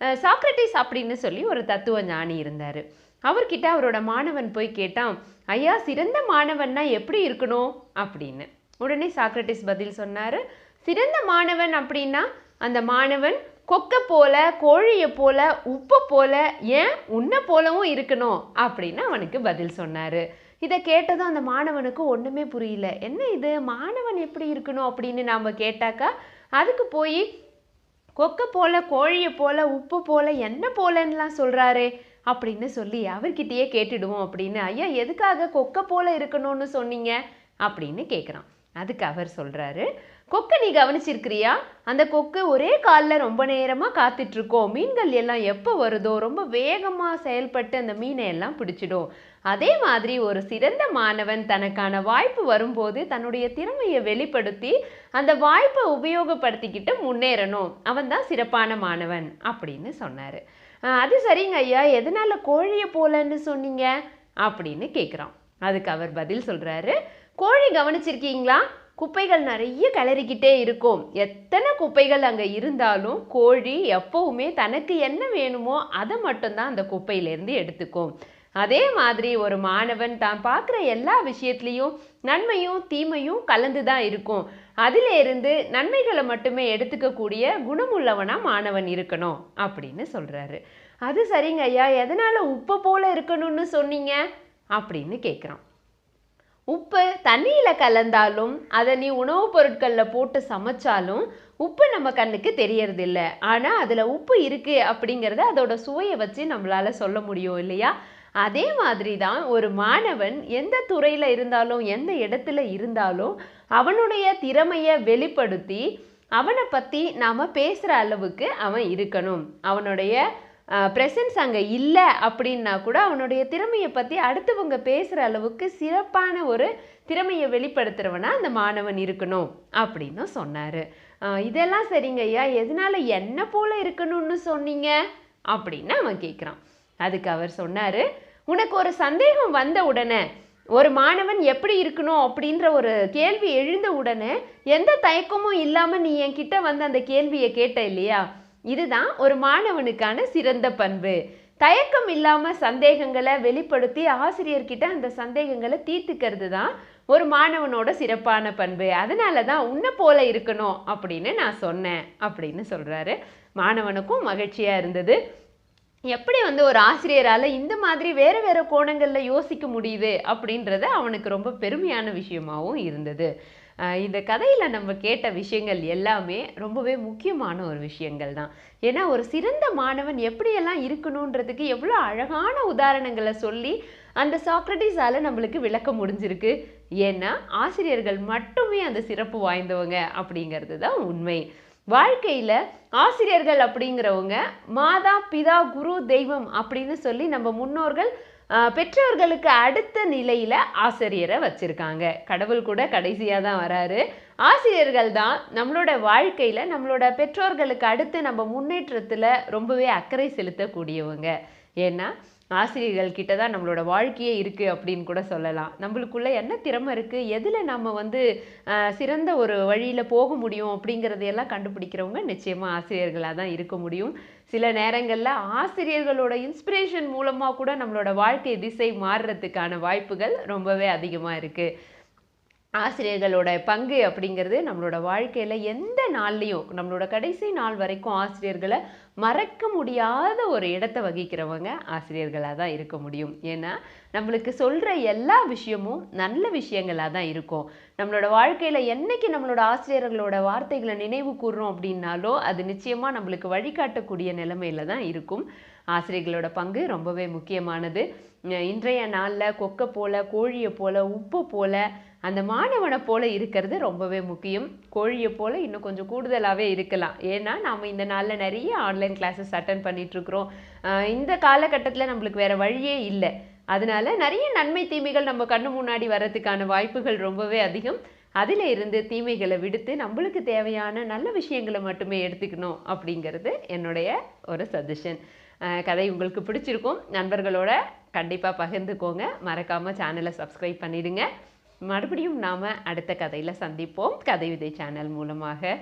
Socrates அப்படின்னு சொல்லி ஒரு தத்துவ ஞானி இருந்தார். அவர்கிட்ட அவரோட மாணவன் போய் கேட்டான் ஐயா சிறந்த மாணவன்னா எப்படி இருக்கணும்? அப்படின்னு. உடனே சாக்ரட்டிஸ் பதில் சொன்னார் சிறந்த மாணவன் அப்படின்னா அந்த மாணவன் கொக்கை போல கோழியை போல உப்பை போல ஏன் உன்னை போலவும் இருக்கணும்? அப்படின்னு அவனுக்கு பதில் சொன்னார். இதை கேட்டதும் அந்த மாணவனுக்கு ஒன்றுமே புரியல. என்ன இது? மாணவன் எப்படி இருக்கணும்? அப்படின்னு நாம் கேட்டாக்கா அதுக்கு போய் கொக்கை போல கோழியை போல உப்பு போல என்ன போலன்னுலாம் சொல்கிறாரு அப்படின்னு சொல்லி அவர்கிட்டயே கேட்டுடுவோம் அப்படின்னு ஐயா எதுக்காக கொக்கை போல இருக்கணும்னு சொன்னீங்க? அப்படின்னு கேட்குறான் அதுக்கு அவர் சொல்கிறாரு கொக்கை நீ கவனிச்சிருக்கிறியா? அந்த கொக்கு ஒரே காலில் ரொம்ப நேரமாக காத்துட்ருக்கோம். மீன்கள் எல்லாம் எப்போ வருதோ ரொம்ப வேகமாக செயல்பட்டு அந்த மீனை எல்லாம் பிடிச்சிடும். அதே மாதிரி ஒரு சிறந்த மாணவன் தனக்கான வாய்ப்பு வரும்போது தன்னுடைய திறமையை வெளிப்படுத்தி அந்த வாய்ப்பை உபயோகப்படுத்திக்கிட்டு முன்னேறணும். அவன் தான் சிறப்பான மாணவன் அப்படின்னு சொன்னார். அது சரிங்க ஐயா. எதனால் கோழியை போலன்னு சொன்னீங்க? அப்படின்னு கேட்குறான் அதுக்கு அவர் பதில் சொல்கிறாரு கோழி கவனிச்சிருக்கீங்களா? குப்பைகள் நிறைய கிளறிக்கிட்டே இருக்கும். எத்தனை குப்பைகள் அங்கே இருந்தாலும் கோழி எப்பவுமே தனக்கு என்ன வேணுமோ அதை மட்டும்தான் அந்த குப்பையிலேருந்து எடுத்துக்கும். அதே மாதிரி ஒரு மாணவன் தான் பார்க்குற எல்லா விஷயத்துலேயும் நன்மையும் தீமையும் கலந்து தான் இருக்கும். அதிலேருந்து நன்மைகளை மட்டுமே எடுத்துக்கக்கூடிய குணமுள்ளவனாக மாணவன் இருக்கணும் அப்படின்னு சொல்கிறாரு அது சரிங்க ஐயா. எதனால் உப்பை போல இருக்கணும்னு சொன்னீங்க? அப்படின்னு கேட்குறான் உப்பு தண்ணியில் கலந்தாலும் அதை நீ உணவுப் பொருட்களில் போட்டு சமைச்சாலும் உப்பு நம்ம கண்ணுக்கு தெரியறதில்ல. ஆனால் அதில் உப்பு இருக்குது அப்படிங்கிறத அதோட சுவையை வச்சு நம்மளால் சொல்ல முடியும் இல்லையா? அதே மாதிரி தான் ஒரு மாணவன் எந்த துறையில் இருந்தாலும் எந்த இடத்துல இருந்தாலும் அவனுடைய திறமையை வெளிப்படுத்தி அவனை பற்றி நாம் பேசுகிற அளவுக்கு அவன் இருக்கணும். அவனுடைய ப்ரெசன்ஸ் அங்கே இல்லை அப்படின்னா கூட அவனுடைய திறமையை பற்றி அடுத்தவங்க பேசுகிற அளவுக்கு சிறப்பான ஒரு திறமையை வெளிப்படுத்துகிறவனா அந்த மாணவன் இருக்கணும் அப்படின்னு சொன்னார். இதெல்லாம் சரிங்க ஐயா. எதனால என்ன போல் இருக்கணும்னு சொன்னீங்க? அப்படின்னு அவன் கேட்குறான் அதுக்கு அவர் சொன்னார் உனக்கு ஒரு சந்தேகம் வந்த உடனே ஒரு மாணவன் எப்படி இருக்கணும்? அப்படின்ற ஒரு கேள்வி எழுந்த உடனே எந்த தயக்கமும் இல்லாமல் நீ என்கிட்ட வந்து அந்த கேள்வியை கேட்ட இல்லையா? இதுதான் ஒரு மாணவனுக்கான சிறந்த பண்பு. தயக்கம் இல்லாமல் சந்தேகங்களை வெளிப்படுத்தி ஆசிரியர்கிட்ட அந்த சந்தேகங்களை தீர்த்துக்கிறது தான் ஒரு மாணவனோட சிறப்பான பண்பு. அதனால தான் உன்னை போல இருக்கணும் அப்படின்னு நான் சொன்னேன் அப்படின்னு சொல்கிறாரு மாணவனுக்கும் மகிழ்ச்சியாக இருந்தது. எப்படி வந்து ஒரு ஆசிரியரால் இந்த மாதிரி வேறு வேறு கோணங்களில் யோசிக்க முடியுது அப்படின்றது அவனுக்கு ரொம்ப பெருமையான விஷயமாகவும் இருந்தது. இந்த கதையில் நம்ம கேட்ட விஷயங்கள் எல்லாமே ரொம்பவே முக்கியமான ஒரு விஷயங்கள் தான். ஏன்னா ஒரு சிறந்த மாணவன் எப்படியெல்லாம் இருக்கணுன்றதுக்கு எவ்வளோ அழகான உதாரணங்களை சொல்லி அந்த சாக்ரட்டிஸால் நம்மளுக்கு விளக்க முடிஞ்சிருக்கு. ஏன்னா ஆசிரியர்கள் மட்டுமே அந்த சிறப்பு வாய்ந்தவங்க அப்படிங்கிறது தான் உண்மை. வாழ்க்கையில் ஆசிரியர்கள் அப்படிங்கிறவங்க மாதா பிதா குரு தெய்வம் அப்படின்னு சொல்லி நம்ம முன்னோர்கள் பெற்றோர்களுக்கு அடுத்த நிலையில் ஆசிரியரை வச்சுருக்காங்க. கடவுள் கூட கடைசியாக தான் வராரு. ஆசிரியர்கள் தான் நம்மளோட வாழ்க்கையில் நம்மளோட பெற்றோர்களுக்கு அடுத்து நம்ம முன்னேற்றத்தில் ரொம்பவே அக்கறை செலுத்தக்கூடியவங்க. ஏன்னா ஆசிரியர்கள் கிட்ட தான் நம்மளோட வாழ்க்கையே இருக்குது அப்படின்னு கூட சொல்லலாம். நம்மளுக்குள்ள என்ன திறமை இருக்குது எதில் நம்ம வந்து சிறந்த ஒரு வழியில் போக முடியும் அப்படிங்கிறதையெல்லாம் கண்டுபிடிக்கிறவங்க நிச்சயமாக ஆசிரியர்களாக தான் இருக்க முடியும். சில நேரங்களில் ஆசிரியர்களோட இன்ஸ்பிரேஷன் மூலமாக கூட நம்மளோட வாழ்க்கை திசை மாறுறதுக்கான வாய்ப்புகள் ரொம்பவே அதிகமாக இருக்குது ஆசிரியர்களோட பங்கு அப்படிங்கிறது நம்மளோட வாழ்க்கையில் எந்த நாள்லேயும் நம்மளோட கடைசி நாள் வரைக்கும் ஆசிரியர்களை மறக்க முடியாத ஒரு இடத்தை வகிக்கிறவங்க ஆசிரியர்களாக தான் இருக்க முடியும். ஏன்னா நம்மளுக்கு சொல்கிற எல்லா விஷயமும் நல்ல விஷயங்களாக தான் இருக்கும். நம்மளோட வாழ்க்கையில் என்னைக்கு நம்மளோட ஆசிரியர்களோட வார்த்தைகளை நினைவு கூறுறோம் அப்படின்னாலோ அது நிச்சயமாக நம்மளுக்கு வழிகாட்டக்கூடிய நிலைமையில தான் இருக்கும். ஆசிரியர்களோட பங்கு ரொம்பவே முக்கியமானது. இன்றைய நாளில் கொக்கை போல கோழியை போல உப்பு போல அந்த மாணவனை போல இருக்கிறது ரொம்பவே முக்கியம். கோழியை போல இன்னும் கொஞ்சம் கூடுதலாகவே இருக்கலாம். ஏன்னா நாம் இந்த நாளில் நிறைய ஆன்லைன் கிளாஸஸ் அட்டன் பண்ணிகிட்ருக்குறோம் இந்த காலகட்டத்தில் நம்மளுக்கு வேறு வழியே இல்லை. அதனால நிறைய நன்மை தீமைகள் நம்ம கண்ணு முன்னாடி வர்றதுக்கான வாய்ப்புகள் ரொம்பவே அதிகம். அதில் இருந்து தீமைகளை விடுத்து நம்மளுக்கு தேவையான நல்ல விஷயங்களை மட்டுமே எடுத்துக்கணும் அப்படிங்கிறது என்னுடைய ஒரு சஜஷன் கதை உங்களுக்கு பிடிச்சிருக்கும் நண்பர்களோட கண்டிப்பாக பகிர்ந்துக்கோங்க. மறக்காமல் சேனலை சப்ஸ்கிரைப் பண்ணிடுங்க. மறுபடியும் நாம் அடுத்த கதையில் சந்திப்போம். கதை விதை சேனல் மூலமாக.